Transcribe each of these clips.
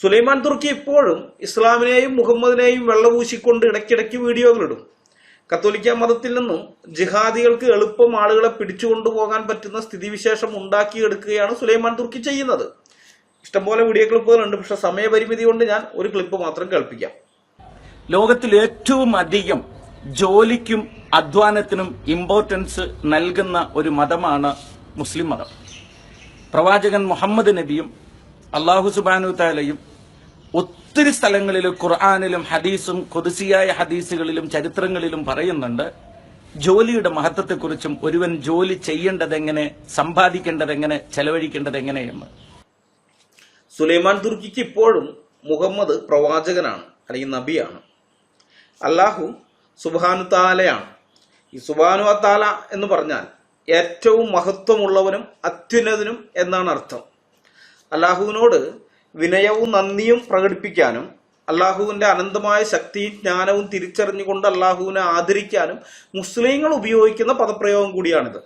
സുലൈമാൻ തുർക്കി ഇപ്പോഴും ഇസ്ലാമിനെയും മുഹമ്മദിനെയും വെള്ളപൂശിക്കൊണ്ട് ഇടയ്ക്കിടയ്ക്ക് വീഡിയോകളിടും. കത്തോലിക്ക മതത്തിൽ നിന്നും ജിഹാദികൾക്ക് എളുപ്പം ആളുകളെ പിടിച്ചുകൊണ്ടുപോകാൻ പറ്റുന്ന സ്ഥിതിവിശേഷം ഉണ്ടാക്കിയെടുക്കുകയാണ് സുലൈമാൻ തുർക്കി ചെയ്യുന്നത്. ഇഷ്ടംപോലെ വീഡിയോ ക്ലിപ്പുകളുണ്ട് പക്ഷെ സമയപരിമിതി കൊണ്ട് ഞാൻ ഒരു ക്ലിപ്പ് മാത്രം കേൾപ്പിക്കാം. ലോകത്തിൽ ഏറ്റവും അധികം ജോലിക്കും അധ്വാനത്തിനും ഇമ്പോർട്ടൻസ് നൽകുന്ന ഒരു മതമാണ് മുസ്ലിം മതം. പ്രവാചകൻ മുഹമ്മദ് നബിയും അള്ളാഹു സുബാനു താലയും ഒത്തിരി സ്ഥലങ്ങളിൽ ഖുർആാനിലും ഹദീസും കൊതിസിയായ ഹദീസുകളിലും ചരിത്രങ്ങളിലും പറയുന്നുണ്ട് ജോലിയുടെ മഹത്വത്തെക്കുറിച്ചും ഒരുവൻ ജോലി ചെയ്യേണ്ടതെങ്ങനെ സമ്പാദിക്കേണ്ടതെങ്ങനെ ചെലവഴിക്കേണ്ടത് എങ്ങനെയെന്ന് സുലൈമാൻ തുർക്കിക്ക് ഇപ്പോഴും മുഹമ്മദ് പ്രവാചകനാണ് അല്ലെങ്കിൽ നബിയാണ്. അള്ളാഹു സുബാനു താലയാണ് ഈ സുബാനു താല എന്ന് പറഞ്ഞാൽ ഏറ്റവും മഹത്വമുള്ളവനും അത്യുന്നതനും എന്നാണ് അർത്ഥം. അള്ളാഹുവിനോട് വിനയവും നന്ദിയും പ്രകടിപ്പിക്കാനും അള്ളാഹുവിന്റെ അനന്തമായ ശക്തിയും ജ്ഞാനവും തിരിച്ചറിഞ്ഞുകൊണ്ട് അള്ളാഹുവിനെ ആദരിക്കാനും മുസ്ലിങ്ങൾ ഉപയോഗിക്കുന്ന പദപ്രയോഗം കൂടിയാണിത്.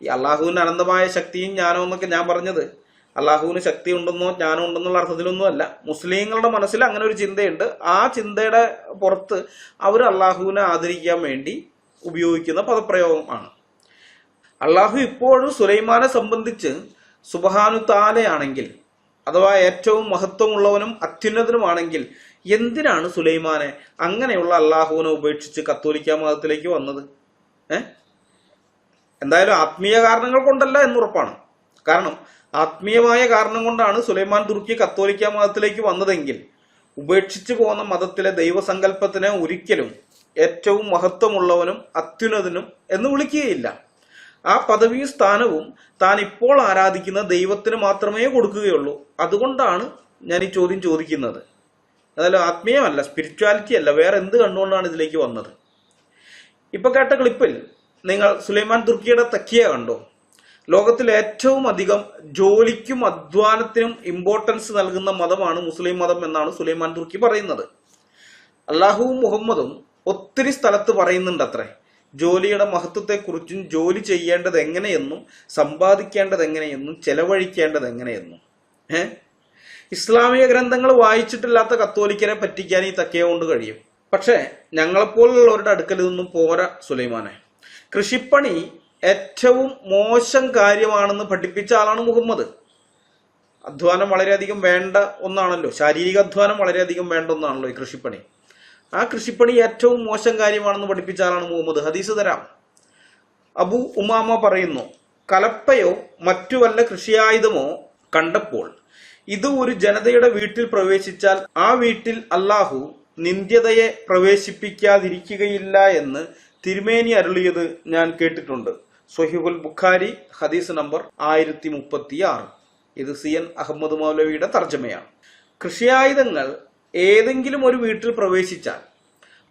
ഈ അള്ളാഹുവിന്റെ അനന്തമായ ശക്തിയും ജ്ഞാനവും എന്നൊക്കെ ഞാൻ പറഞ്ഞത് അള്ളാഹുവിന് ശക്തി ഉണ്ടെന്നോ ജ്ഞാനം ഉണ്ടെന്നുള്ള അർത്ഥത്തിലൊന്നും അല്ല മുസ്ലിങ്ങളുടെ മനസ്സിൽ അങ്ങനെ ഒരു ചിന്തയുണ്ട്. ആ ചിന്തയുടെ പുറത്ത് അവർ അള്ളാഹുവിനെ ആദരിക്കാൻ വേണ്ടി ഉപയോഗിക്കുന്ന പദപ്രയോഗമാണ് അള്ളാഹു ഇപ്പോഴും സുലൈമാനെ സംബന്ധിച്ച് സുബഹാനു താലയാണെങ്കിൽ അഥവാ ഏറ്റവും മഹത്വമുള്ളവനും അത്യുന്നതനുമാണെങ്കിൽ എന്തിനാണ് സുലൈമാനെ അങ്ങനെയുള്ള അള്ളാഹുവിനെ ഉപേക്ഷിച്ച് കത്തോലിക്ക മതത്തിലേക്ക് വന്നത്? ഏഹ് എന്തായാലും ആത്മീയ കാരണങ്ങൾ കൊണ്ടല്ല എന്നുറപ്പാണ്. കാരണം ആത്മീയമായ കാരണം കൊണ്ടാണ് സുലൈമാൻ തുർക്കി കത്തോലിക്ക മതത്തിലേക്ക് വന്നതെങ്കിൽ ഉപേക്ഷിച്ചു പോകുന്ന മതത്തിലെ ദൈവസങ്കല്പത്തിനെ ഒരിക്കലും ഏറ്റവും മഹത്വമുള്ളവനും അത്യുന്നതനും എന്ന് വിളിക്കുകയില്ല. ആ പദവിയും സ്ഥാനവും താൻ ഇപ്പോൾ ആരാധിക്കുന്ന ദൈവത്തിന് മാത്രമേ കൊടുക്കുകയുള്ളൂ. അതുകൊണ്ടാണ് ഞാൻ ഈ ചോദ്യം ചോദിക്കുന്നത്. അതല്ല ആത്മീയമല്ല സ്പിരിച്വാലിറ്റി അല്ല. വേറെ എന്ത് കണ്ടുകൊണ്ടാണ് ഇതിലേക്ക് വന്നത്? ഇപ്പൊ കേട്ട ക്ലിപ്പിൽ നിങ്ങൾ സുലൈമാൻ തുർക്കിയുടെ തക്കിയ കണ്ടോ? ലോകത്തിൽ ഏറ്റവും അധികം ജോലിക്കും അധ്വാനത്തിനും ഇമ്പോർട്ടൻസ് നൽകുന്ന മതമാണ് മുസ്ലിം മതം എന്നാണ് സുലൈമാൻ തുർക്കി പറയുന്നത്. അള്ളാഹുവും മുഹമ്മദും ഒത്തിരി സ്ഥലത്ത് പറയുന്നുണ്ട് അത്രേ ജോലിയുടെ മഹത്വത്തെക്കുറിച്ചും ജോലി ചെയ്യേണ്ടത് എങ്ങനെയെന്നും സമ്പാദിക്കേണ്ടത് എങ്ങനെയെന്നും ചെലവഴിക്കേണ്ടത് എങ്ങനെയെന്നും ഏഹ് ഇസ്ലാമിക ഗ്രന്ഥങ്ങൾ വായിച്ചിട്ടില്ലാത്ത കത്തോലിക്കനെ പറ്റിക്കാൻ ഈ തക്കയെ കൊണ്ട് കഴിയും. പക്ഷേ ഞങ്ങളെപ്പോലുള്ളവരുടെ അടുക്കൽ നിന്നും പോരാ സുലൈമാനെ. കൃഷിപ്പണി ഏറ്റവും മോശം കാര്യമാണെന്ന് പഠിപ്പിച്ച ആളാണ് മുഹമ്മദ്. അധ്വാനം വളരെയധികം വേണ്ട ഒന്നാണല്ലോ. ശാരീരിക അധ്വാനം വളരെയധികം വേണ്ട ഒന്നാണല്ലോ ഈ കൃഷിപ്പണി. ആ കൃഷിപ്പണി ഏറ്റവും മോശം കാര്യമാണെന്ന് പഠിപ്പിച്ച ആളാണ് മുഹമ്മദ്. ഹദീസ് തരാം. അബു ഉമാമ പറയുന്നു കലപ്പയോ മറ്റു വല്ല കൃഷിയായുധമോ കണ്ടപ്പോൾ ഇത് ഒരു ജനതയുടെ വീട്ടിൽ പ്രവേശിച്ചാൽ ആ വീട്ടിൽ അള്ളാഹു നിന്ദ്യതയെ പ്രവേശിപ്പിക്കാതിരിക്കുകയില്ല എന്ന് തിരുമേനി അരുളിയത് ഞാൻ കേട്ടിട്ടുണ്ട്. സൊഹിബുൽ ബുഖാരി ഹദീസ് നമ്പർ ആയിരത്തി മുപ്പത്തി ആറ് ഇത് സി എൻ അഹമ്മദ് മൗലവിയുടെ തർജമയാണ്. കൃഷിയായുധങ്ങൾ ഏതെങ്കിലും ഒരു വീട്ടിൽ പ്രവേശിച്ചാൽ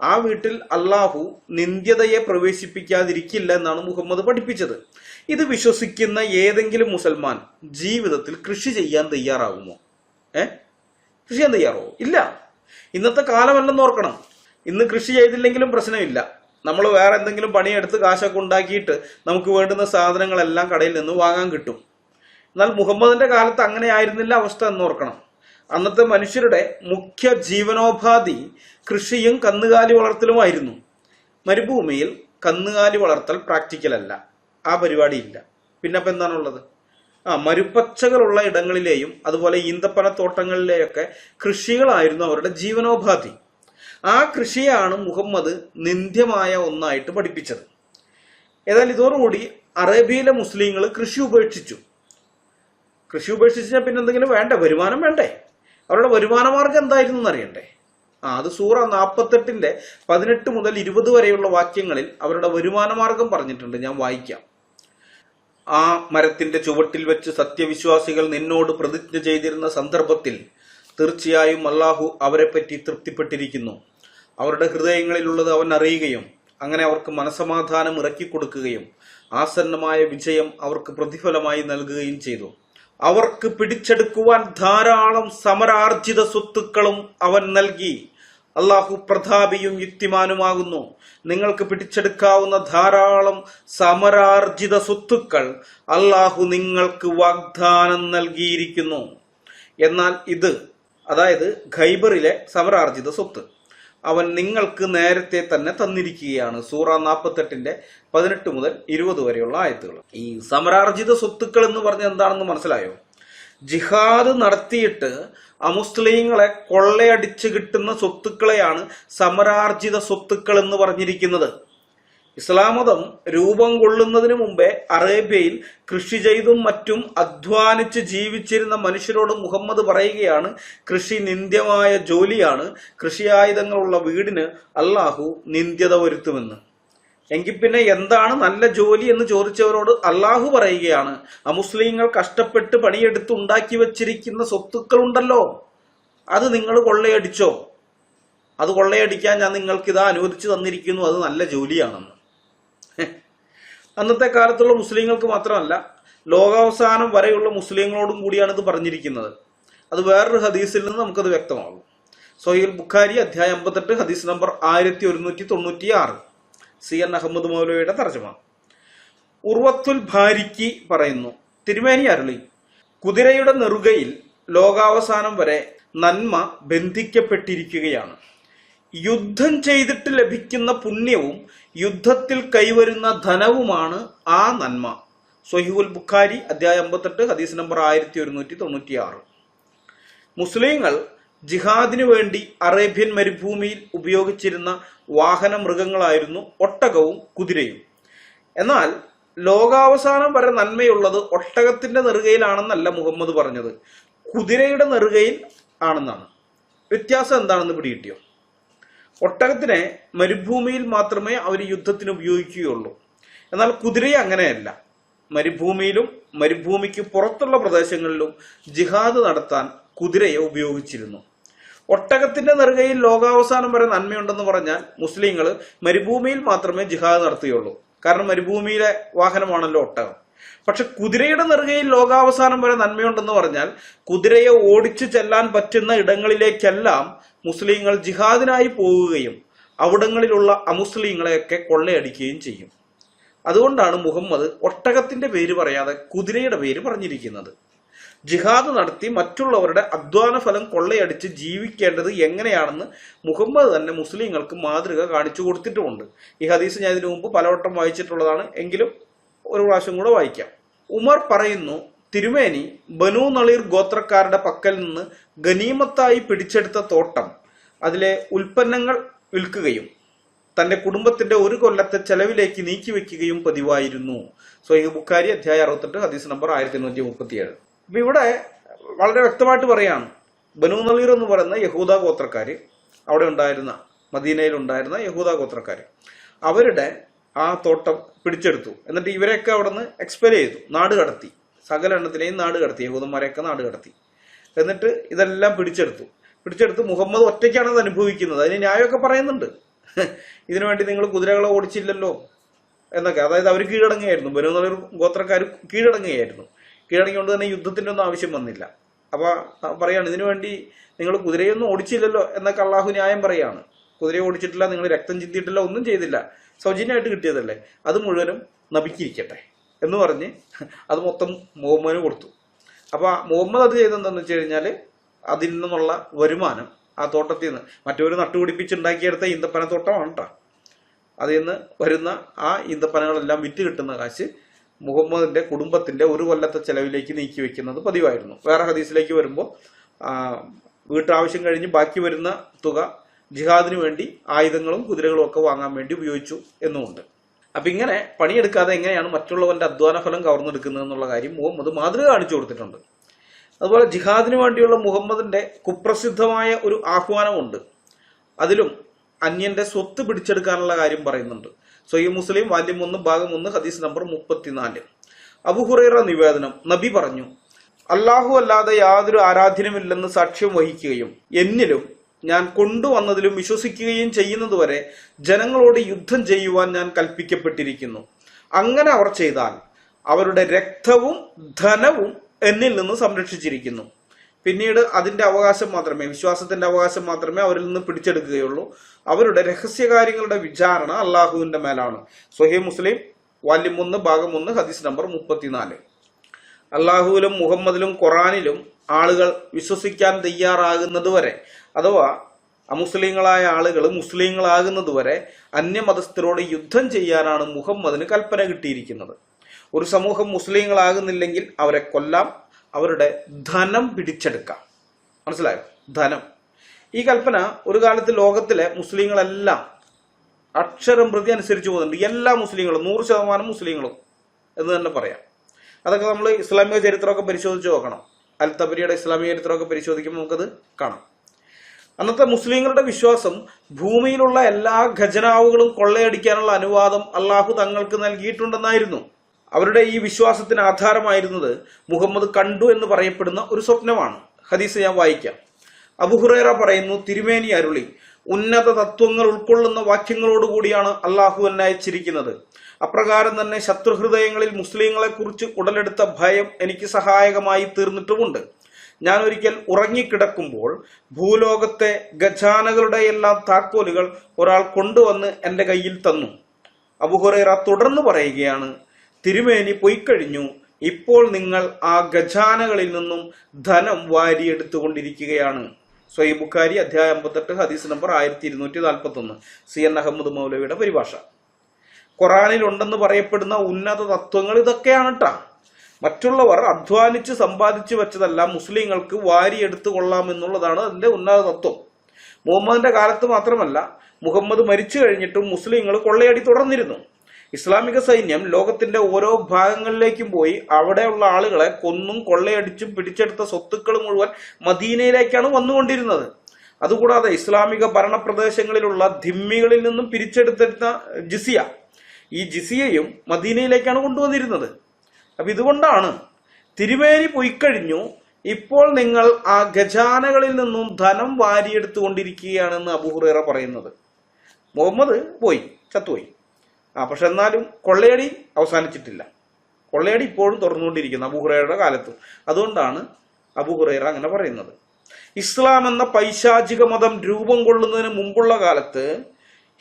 ആ വീട്ടിൽ അള്ളാഹു നിന്ദ്യതയെ പ്രവേശിപ്പിക്കാതിരിക്കില്ല എന്നാണ് മുഹമ്മദ് പഠിപ്പിച്ചത്. ഇത് വിശ്വസിക്കുന്ന ഏതെങ്കിലും മുസൽമാൻ ജീവിതത്തിൽ കൃഷി ചെയ്യാൻ തയ്യാറാകുമോ ഏ? കൃഷി ചെയ്യാൻ തയ്യാറോ ഇല്ല. ഇന്നത്തെ കാലമല്ലെന്ന് ഓർക്കണം. ഇന്ന് കൃഷി ചെയ്തില്ലെങ്കിലും പ്രശ്നമില്ല. നമ്മൾ വേറെ എന്തെങ്കിലും പണിയെടുത്ത് കാശൊക്കെ ഉണ്ടാക്കിയിട്ട് നമുക്ക് വേണ്ടുന്ന സാധനങ്ങളെല്ലാം കടയിൽ നിന്ന് വാങ്ങാൻ കിട്ടും. എന്നാൽ മുഹമ്മദിന്റെ കാലത്ത് അങ്ങനെ ആയിരുന്നില്ല അവസ്ഥ എന്ന് ഓർക്കണം. അന്നത്തെ മനുഷ്യരുടെ മുഖ്യ ജീവനോപാധി കൃഷിയും കന്നുകാലി വളർത്തലുമായിരുന്നു. മരുഭൂമിയിൽ കന്നുകാലി വളർത്തൽ പ്രാക്ടിക്കൽ അല്ല. ആ പരിപാടിയില്ല പിന്നെ അപ്പം എന്താണുള്ളത്? ആ മരുപ്പച്ചകളുള്ള ഇടങ്ങളിലെയും അതുപോലെ ഈന്തപ്പനത്തോട്ടങ്ങളിലെയൊക്കെ കൃഷികളായിരുന്നു അവരുടെ ജീവനോപാധി. ആ കൃഷിയാണ് മുഹമ്മദ് നിന്ദ്യമായ ഒന്നായിട്ട് പഠിപ്പിച്ചത്. ഏതായാലും ഇതോടുകൂടി അറേബ്യയിലെ മുസ്ലിങ്ങൾ കൃഷി ഉപേക്ഷിച്ചു. കൃഷി ഉപേക്ഷിച്ചാൽ പിന്നെ എന്തെങ്കിലും വേണ്ടേ? വരുമാനം വേണ്ടേ? അവരുടെ വരുമാന മാർഗം എന്തായിരുന്നു എന്നറിയണ്ടേ? ആ അത് സൂറ നാൽപ്പത്തെട്ടിന്റെ പതിനെട്ട് മുതൽ ഇരുപത് വരെയുള്ള വാക്യങ്ങളിൽ അവരുടെ വരുമാന മാർഗം പറഞ്ഞിട്ടുണ്ട്. ഞാൻ വായിക്കാം. ആ മരത്തിന്റെ ചുവട്ടിൽ വെച്ച് സത്യവിശ്വാസികൾ നിന്നോട് പ്രതിജ്ഞ ചെയ്തിരുന്ന സന്ദർഭത്തിൽ തീർച്ചയായും അള്ളാഹു അവരെപ്പറ്റി തൃപ്തിപ്പെട്ടിരിക്കുന്നു. അവരുടെ ഹൃദയങ്ങളിലുള്ളത് അവൻ അറിയുകയും അങ്ങനെ അവർക്ക് മനസമാധാനം ഇറക്കി കൊടുക്കുകയും ആസന്നമായ വിജയം അവർക്ക് പ്രതിഫലമായി നൽകുകയും ചെയ്തു. അവർക്ക് പിടിച്ചെടുക്കുവാൻ ധാരാളം സമരാർജിത സ്വത്തുക്കളും അവൻ നൽകി. അള്ളാഹു പ്രതാപിയും യുക്തിമാനുമാകുന്നു. നിങ്ങൾക്ക് പിടിച്ചെടുക്കാവുന്ന ധാരാളം സമരാർജിത സ്വത്തുക്കൾ അള്ളാഹു നിങ്ങൾക്ക് വാഗ്ദാനം നൽകിയിരിക്കുന്നു. എന്നാൽ ഇത് അതായത് ഖൈബറിലെ സമരാർജിത സ്വത്ത്. അവൻ നിങ്ങൾക്ക് നേരത്തെ തന്നെ തന്നിരിക്കുകയാണ്. സൂറ നാൽപ്പത്തെട്ടിന്റെ പതിനെട്ട് മുതൽ ഇരുപത് വരെയുള്ള ആയത്തുകൾ. ഈ സമരാർജിത സ്വത്തുക്കൾ എന്ന് പറഞ്ഞ എന്താണെന്ന് മനസ്സിലായോ? ജിഹാദ് നടത്തിയിട്ട് അമുസ്ലിങ്ങളെ കൊള്ളയടിച്ച് കിട്ടുന്ന സ്വത്തുക്കളെയാണ് സമരാർജിത സ്വത്തുക്കൾ എന്ന് പറഞ്ഞിരിക്കുന്നത്. ഇസ്ലാം മതം രൂപം കൊള്ളുന്നതിന് മുമ്പേ അറേബ്യയിൽ കൃഷി ചെയ്തും മറ്റും അധ്വാനിച്ച് ജീവിച്ചിരുന്ന മനുഷ്യരോട് മുഹമ്മദ് പറയുകയാണ് കൃഷി നിന്ദ്യമായ ജോലിയാണ്. കൃഷിയായുധങ്ങളുള്ള വീടിന് അള്ളാഹു നിന്ദ്യത വരുത്തുമെന്ന്. എങ്കിൽ പിന്നെ എന്താണ് നല്ല ജോലി എന്ന് ചോദിച്ചവരോട് അള്ളാഹു പറയുകയാണ് അമുസ്ലിങ്ങൾ കഷ്ടപ്പെട്ട് പണിയെടുത്ത് ഉണ്ടാക്കി വച്ചിരിക്കുന്ന സ്വത്തുക്കളുണ്ടല്ലോ. അത് നിങ്ങൾ കൊള്ളയടിച്ചോ? അത് കൊള്ളയടിക്കാൻ ഞാൻ നിങ്ങൾക്ക് ഇതാ അനുവദിച്ചു തന്നിരിക്കുന്നു. അത് നല്ല ജോലിയാണെന്ന്. അന്നത്തെ കാലത്തുള്ള മുസ്ലിങ്ങൾക്ക് മാത്രമല്ല ലോകാവസാനം വരെയുള്ള മുസ്ലിങ്ങളോടും കൂടിയാണ് ഇത് പറഞ്ഞിരിക്കുന്നത്. അത് വേറൊരു ഹദീസിൽ നിന്ന് നമുക്കത് വ്യക്തമാകും. സൊഹീൽ ബുഖാരി അധ്യായം അമ്പത്തെട്ട് ഹദീസ് നമ്പർ ആയിരത്തി ഒരുന്നൂറ്റി തൊണ്ണൂറ്റി ആറ് സി എൻ അഹമ്മദ് മൗലവിയുടെ തർജമ. ഉർവത്തുൽ ഭാരിക്ക് പറയുന്നു തിരുമേനി അരുളി കുതിരയുടെ നെറുകയിൽ ലോകാവസാനം വരെ നന്മ ബന്ധിക്കപ്പെട്ടിരിക്കുകയാണ്. യുദ്ധം ചെയ്തിട്ട് ലഭിക്കുന്ന പുണ്യവും യുദ്ധത്തിൽ കൈവരുന്ന ധനവുമാണ് ആ നന്മ. സൊഹിഹുൽ ബുഖാരി അധ്യായം അമ്പത്തെട്ട് ഹദീസ് നമ്പർ ആയിരത്തി ഒരുന്നൂറ്റി തൊണ്ണൂറ്റി ആറ് മുസ്ലിങ്ങൾ ജിഹാദിനു വേണ്ടി അറേബ്യൻ മരുഭൂമിയിൽ ഉപയോഗിച്ചിരുന്ന വാഹന മൃഗങ്ങളായിരുന്നു ഒട്ടകവും കുതിരയും. എന്നാൽ ലോകാവസാനം വരെ നന്മയുള്ളത് ഒട്ടകത്തിന്റെ നെറുകയിലാണെന്നല്ല മുഹമ്മദ് പറഞ്ഞത്. കുതിരയുടെ നെറുകയിൽ ആണെന്നാണ്. വ്യത്യാസം എന്താണെന്ന് പിടികിട്ടിയോ? ഒട്ടകത്തിനെ മരുഭൂമിയിൽ മാത്രമേ അവർ യുദ്ധത്തിന് ഉപയോഗിക്കുകയുള്ളൂ. എന്നാൽ കുതിരയെ അങ്ങനെയല്ല. മരുഭൂമിയിലും മരുഭൂമിക്ക് പുറത്തുള്ള പ്രദേശങ്ങളിലും ജിഹാദ് നടത്താൻ കുതിരയെ ഉപയോഗിച്ചിരുന്നു. ഒട്ടകത്തിന്റെ നെറുകയിൽ ലോകാവസാനം വരെ നന്മയുണ്ടെന്ന് പറഞ്ഞാൽ മുസ്ലിങ്ങൾ മരുഭൂമിയിൽ മാത്രമേ ജിഹാദ് നടത്തുകയുള്ളൂ. കാരണം മരുഭൂമിയിലെ വാഹനമാണല്ലോ ഒട്ടകം. പക്ഷെ കുതിരയുടെ നെറുകയിൽ ലോകാവസാനം വരെ നന്മയുണ്ടെന്ന് പറഞ്ഞാൽ കുതിരയെ ഓടിച്ചു ചെല്ലാൻ പറ്റുന്ന ഇടങ്ങളിലേക്കെല്ലാം മുസ്ലിങ്ങൾ ജിഹാദിനായി പോവുകയും അവിടങ്ങളിലുള്ള അമുസ്ലിങ്ങളെയൊക്കെ കൊള്ളയടിക്കുകയും ചെയ്യും. അതുകൊണ്ടാണ് മുഹമ്മദ് ഒട്ടകത്തിന്റെ പേര് പറയാതെ കുതിരയുടെ പേര് പറഞ്ഞിരിക്കുന്നത്. ജിഹാദ് നടത്തി മറ്റുള്ളവരുടെ അധ്വാന ഫലം കൊള്ളയടിച്ച് ജീവിക്കേണ്ടത് എങ്ങനെയാണെന്ന് മുഹമ്മദ് തന്നെ മുസ്ലിങ്ങൾക്ക് മാതൃക കാണിച്ചു കൊടുത്തിട്ടുമുണ്ട്. ഈ ഹദീസ് ഞാൻ ഇതിനു മുമ്പ് പലവട്ടം വായിച്ചിട്ടുള്ളതാണ്. എങ്കിലും ഒരു പ്രാവശ്യം കൂടെ വായിക്കാം. ഉമർ പറയുന്നു തിരുമേനി ബനു നളീർ ഗോത്രക്കാരുടെ പക്കൽ നിന്ന് ഗനീമത്തായി പിടിച്ചെടുത്ത തോട്ടം. അതിലെ ഉൽപ്പന്നങ്ങൾ വിൽക്കുകയും തന്റെ കുടുംബത്തിന്റെ ഒരു കൊല്ലത്തെ ചെലവിലേക്ക് നീക്കിവെക്കുകയും പതിവായിരുന്നു. സ്വൈഹ് ബുക്കാരി അധ്യായ അറുപത്തെട്ട് ഹദീസ് നമ്പർ ആയിരത്തി എണ്ണൂറ്റി മുപ്പത്തിയേഴ് അപ്പൊ ഇവിടെ വളരെ വ്യക്തമായിട്ട് പറയാണ് ബനു നളീർ എന്ന് പറയുന്ന യഹൂദ ഗോത്രക്കാര് അവിടെ ഉണ്ടായിരുന്ന മദീനയിൽ ഉണ്ടായിരുന്ന യഹൂദ ഗോത്രക്കാര്. അവരുടെ ആ തോട്ടം പിടിച്ചെടുത്തു. എന്നിട്ട് ഇവരെയൊക്കെ അവിടെ നിന്ന് എക്സ്പെൽ ചെയ്തു നാട് കടത്തി. സകല എണ്ണത്തിലെയും നാട് കടത്തി യഹൂദന്മാരെയൊക്കെ നാട് കടത്തി. എന്നിട്ട് ഇതെല്ലാം പിടിച്ചെടുത്തു. പിടിച്ചെടുത്ത് മുഹമ്മദ് ഒറ്റയ്ക്കാണ് അത് അനുഭവിക്കുന്നത്. അതിന് ന്യായമൊക്കെ പറയുന്നുണ്ട്. ഇതിനുവേണ്ടി നിങ്ങൾ കുതിരകളെ ഓടിച്ചില്ലല്ലോ എന്നൊക്കെ. അതായത് അവർ കീഴടങ്ങുകയായിരുന്നു. ബനു നളീർ ഗോത്രക്കാർ കീഴടങ്ങുകയായിരുന്നു. കീഴടങ്ങിക്കൊണ്ട് തന്നെ യുദ്ധത്തിന്റെ ഒന്നും ആവശ്യം വന്നില്ല. അപ്പോൾ പറയാണ് ഇതിനു വേണ്ടി നിങ്ങൾ കുതിരയൊന്നും ഓടിച്ചില്ലല്ലോ എന്നൊക്കെ അള്ളാഹു ന്യായം പറയാണ്. കുതിരയെ ഓടിച്ചിട്ടില്ല നിങ്ങൾ രക്തം ചിന്തിയിട്ടില്ല ഒന്നും ചെയ്തില്ല. സൗജന്യമായിട്ട് കിട്ടിയതല്ലേ? അത് മുഴുവനും നബിക്കിരിക്കട്ടെ എന്ന് പറഞ്ഞ് അത് മൊത്തം മുഹമ്മദിന് കൊടുത്തു. അപ്പൊ മുഹമ്മദ് അത് ചെയ്തെന്താന്ന് വെച്ച് കഴിഞ്ഞാൽ അതിൽ നിന്നുള്ള വരുമാനം ആ തോട്ടത്തിൽ നിന്ന് മറ്റൊരു നട്ടുപിടിപ്പിച്ചുണ്ടാക്കിയെടുത്ത ഈന്തപ്പന തോട്ടമാണ് കേട്ടോ അതിൽ നിന്ന് വരുന്ന ആ ഈന്തപ്പനകളെല്ലാം വിറ്റ് കിട്ടുന്ന കാശ് മുഹമ്മദിന്റെ കുടുംബത്തിന്റെ ഒരു കൊല്ലത്തെ ചെലവിലേക്ക് നീക്കി വെക്കുന്നത് പതിവായിരുന്നു. വേറെ ഹദീസിലേക്ക് വരുമ്പോൾ വീട്ടാവശ്യം കഴിഞ്ഞ് ബാക്കി വരുന്ന തുക ജിഹാദിന് വേണ്ടി ആയുധങ്ങളും കുതിരകളും ഒക്കെ വാങ്ങാൻ വേണ്ടി ഉപയോഗിച്ചു എന്നുമുണ്ട്. അപ്പൊ ഇങ്ങനെ പണിയെടുക്കാതെ എങ്ങനെയാണ് മറ്റുള്ളവന്റെ അധ്വാന ഫലം കവർന്നെടുക്കുന്നത് എന്നുള്ള കാര്യം മുഹമ്മദ് മാതൃക കാണിച്ചു കൊടുത്തിട്ടുണ്ട്. അതുപോലെ ജിഹാദിന് വേണ്ടിയുള്ള മുഹമ്മദിന്റെ കുപ്രസിദ്ധമായ ഒരു ആഹ്വാനമുണ്ട്. അതിലും അന്യന്റെ സ്വത്ത് പിടിച്ചെടുക്കാനുള്ള കാര്യം പറയുന്നുണ്ട്. സൊയ്യ മുസ്ലിം വാല്യം ഒന്ന് ഭാഗം ഒന്ന് ഹദീസ് നമ്പർ മുപ്പത്തിനാല്. അബുഹുറൈറ നിവേദനം. നബി പറഞ്ഞു അള്ളാഹു അല്ലാതെ യാതൊരു ആരാധ്യനുമില്ലെന്ന് സാക്ഷ്യം വഹിക്കുകയും എന്നിലും ഞാൻ കൊണ്ടുവന്നതിലും വിശ്വസിക്കുകയും ചെയ്യുന്നതുവരെ ജനങ്ങളോട് യുദ്ധം ചെയ്യുവാൻ ഞാൻ കൽപ്പിക്കപ്പെട്ടിരിക്കുന്നു. അങ്ങനെ അവർ ചെയ്താൽ അവരുടെ രക്തവും ധനവും എന്നിൽ നിന്ന് സംരക്ഷിച്ചിരിക്കുന്നു. പിന്നീട് അതിന്റെ അവകാശം മാത്രമേ വിശ്വാസത്തിന്റെ അവകാശം മാത്രമേ അവരിൽ നിന്ന് പിടിച്ചെടുക്കുകയുള്ളൂ. അവരുടെ രഹസ്യകാര്യങ്ങളുടെ വിചാരണ അള്ളാഹുവിന്റെ മേലാണ്. സൊഹി മുസ്ലിം വാല്യം ഒന്ന് ഭാഗം ഒന്ന് ഹദീസ് നമ്പർ മുപ്പത്തിനാല്. അള്ളാഹുവിലും മുഹമ്മദിലും ഖുറാനിലും ആളുകൾ വിശ്വസിക്കാൻ തയ്യാറാകുന്നതുവരെ അഥവാ അമുസ്ലിങ്ങളായ ആളുകൾ മുസ്ലിങ്ങളാകുന്നതുവരെ അന്യമതസ്ഥരോട് യുദ്ധം ചെയ്യാനാണ് മുഹമ്മദിന് കൽപ്പന കിട്ടിയിരിക്കുന്നത്. ഒരു സമൂഹം മുസ്ലിങ്ങളാകുന്നില്ലെങ്കിൽ അവരെ കൊല്ലാം അവരുടെ ധനം പിടിച്ചെടുക്കാം. മനസ്സിലായോ? ധനം. ഈ കൽപ്പന ഒരു കാലത്ത് ലോകത്തിലെ മുസ്ലിങ്ങളെല്ലാം അക്ഷരം പ്രതി അനുസരിച്ച് പോകുന്നുണ്ട്. എല്ലാ മുസ്ലിങ്ങളും നൂറ് ശതമാനം മുസ്ലിങ്ങളും എന്ന് തന്നെ പറയാം. അതൊക്കെ നമ്മൾ ഇസ്ലാമിക ചരിത്രമൊക്കെ പരിശോധിച്ച് നോക്കണം. അൽ തബരിയുടെ ഇസ്ലാമിക ചരിത്രമൊക്കെ പരിശോധിക്കുമ്പോൾ നമുക്കത് കാണാം. അന്നത്തെ മുസ്ലിങ്ങളുടെ വിശ്വാസം ഭൂമിയിലുള്ള എല്ലാ ഖജനാവുകളും കൊള്ളയടിക്കാനുള്ള അനുവാദം അള്ളാഹു തങ്ങൾക്ക് നൽകിയിട്ടുണ്ടെന്നായിരുന്നു. അവരുടെ ഈ വിശ്വാസത്തിന് ആധാരമായിരുന്നത് മുഹമ്മദ് കണ്ടു എന്ന് പറയപ്പെടുന്ന ഒരു സ്വപ്നമാണ്. ഹദീസ് ഞാൻ വായിക്കാം. അബുഹുറേറ പറയുന്നു തിരുമേനി അരുളി ഉന്നത തത്വങ്ങൾ ഉൾക്കൊള്ളുന്ന വാക്യങ്ങളോടുകൂടിയാണ് അള്ളാഹു എന്നെ അയച്ചിരിക്കുന്നത്. അപ്രകാരം തന്നെ ശത്രുഹൃദയങ്ങളിൽ മുസ്ലിങ്ങളെ കുറിച്ച് ഉടലെടുത്ത ഭയം എനിക്ക് സഹായകമായി തീർന്നിട്ടുമുണ്ട്. ഞാൻ ഒരിക്കൽ ഉറങ്ങിക്കിടക്കുമ്പോൾ ഭൂലോകത്തെ ഖജാനകളുടെ എല്ലാം താക്കോലുകൾ ഒരാൾ കൊണ്ടുവന്ന് എന്റെ കയ്യിൽ തന്നു. അബുഹുറേറ തുടർന്ന് പറയുകയാണ് തിരുമേനി പൊയ്ക്കഴിഞ്ഞു. ഇപ്പോൾ നിങ്ങൾ ആ ഗജാനകളിൽ നിന്നും ധനം വാരിയെടുത്തുകൊണ്ടിരിക്കുകയാണ്. ബുഖാരി അധ്യായം അമ്പത്തെട്ട് ഹദീസ് നമ്പർ ആയിരത്തി ഇരുന്നൂറ്റി നാൽപ്പത്തി ഒന്ന് സി എൻ അഹമ്മദ് മൗലവിയുടെ പരിഭാഷ. ഖുറാനിൽ ഉണ്ടെന്ന് പറയപ്പെടുന്ന ഉന്നത തത്വങ്ങൾ ഇതൊക്കെയാണ് കേട്ടോ മറ്റുള്ളവർ അധ്വാനിച്ച് സമ്പാദിച്ചു വെച്ചതല്ല മുസ്ലിങ്ങൾക്ക് വാരിയെടുത്തു കൊള്ളാം എന്നുള്ളതാണ് അതിന്റെ ഉന്നത തത്വം. മുഹമ്മദിന്റെ കാലത്ത് മാത്രമല്ല മുഹമ്മദ് മരിച്ചു കഴിഞ്ഞിട്ടും മുസ്ലിങ്ങൾ കൊള്ളയടി തുടർന്നിരുന്നു. ഇസ്ലാമിക സൈന്യം ലോകത്തിന്റെ ഓരോ ഭാഗങ്ങളിലേക്കും പോയി അവിടെയുള്ള ആളുകളെ കൊന്നും കൊള്ളയടിച്ചും പിടിച്ചെടുത്ത സ്വത്തുക്കൾ മുഴുവൻ മദീനയിലേക്കാണ് വന്നുകൊണ്ടിരുന്നത്. അതുകൂടാതെ ഇസ്ലാമിക ഭരണപ്രദേശങ്ങളിലുള്ള ധിമ്മികളിൽ നിന്നും പിരിച്ചെടുത്തിരുന്ന ജിസിയ ഈ ജിസിയയും മദീനയിലേക്കാണ് കൊണ്ടുവന്നിരുന്നത്. അപ്പൊ ഇതുകൊണ്ടാണ് തിരുവേരി പൊയ്ക്കഴിഞ്ഞു ഇപ്പോൾ നിങ്ങൾ ആ ഖജാനകളിൽ നിന്നും ധനം വാരിയെടുത്തുകൊണ്ടിരിക്കുകയാണെന്ന് അബുഹുറേറ പറയുന്നത്. മുഹമ്മദ് പോയി ചത്തുപോയി. ആ പക്ഷെ എന്നാലും കൊള്ളയടി അവസാനിച്ചിട്ടില്ല. കൊള്ളയടി ഇപ്പോഴും തുറന്നുകൊണ്ടിരിക്കുന്നു അബുഹുറയുടെ കാലത്തും. അതുകൊണ്ടാണ് അബുഹുറൈറ അങ്ങനെ പറയുന്നത്. ഇസ്ലാം എന്ന പൈശാചിക മതം രൂപം കൊള്ളുന്നതിന് മുമ്പുള്ള കാലത്ത്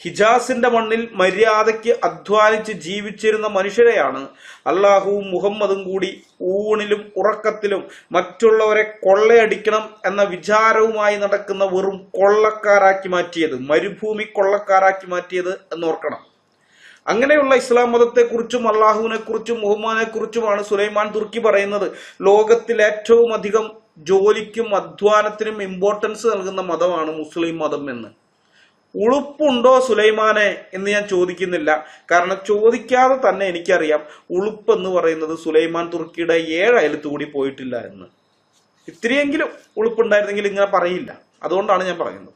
ഹിജാസിന്റെ മണ്ണിൽ മര്യാദയ്ക്ക് അധ്വാനിച്ച് ജീവിച്ചിരുന്ന മനുഷ്യരെയാണ് അള്ളാഹുവും മുഹമ്മദും കൂടി ഊണിലും ഉറക്കത്തിലും മറ്റുള്ളവരെ കൊള്ളയടിക്കണം എന്ന വിചാരവുമായി നടക്കുന്ന വെറും കൊള്ളക്കാരാക്കി മാറ്റിയത് മരുഭൂമി കൊള്ളക്കാരാക്കി മാറ്റിയത് എന്നോർക്കണം. അങ്ങനെയുള്ള ഇസ്ലാം മതത്തെക്കുറിച്ചും അള്ളാഹുവിനെ കുറിച്ചും മുഹമ്മദിനെ കുറിച്ചുമാണ് സുലൈമാൻ തുർക്കി പറയുന്നത്. ലോകത്തിൽ ഏറ്റവും അധികം ജോലിക്കും അധ്വാനത്തിനും ഇമ്പോർട്ടൻസ് നൽകുന്ന മതമാണ് മുസ്ലിം മതം എന്ന്. ഉളുപ്പുണ്ടോ സുലൈമാനെ എന്ന് ഞാൻ ചോദിക്കുന്നില്ല. കാരണം ചോദിക്കാതെ തന്നെ എനിക്കറിയാം ഉളുപ്പ് എന്ന് പറയുന്നത് സുലൈമാൻ തുർക്കിയുടെ ഏഴ് അയലത്ത് കൂടി പോയിട്ടില്ല എന്ന്. ഇത്തിരിയെങ്കിലും ഉളുപ്പുണ്ടായിരുന്നെങ്കിൽ ഇങ്ങനെ പറയില്ല. അതുകൊണ്ടാണ് ഞാൻ പറയുന്നത്.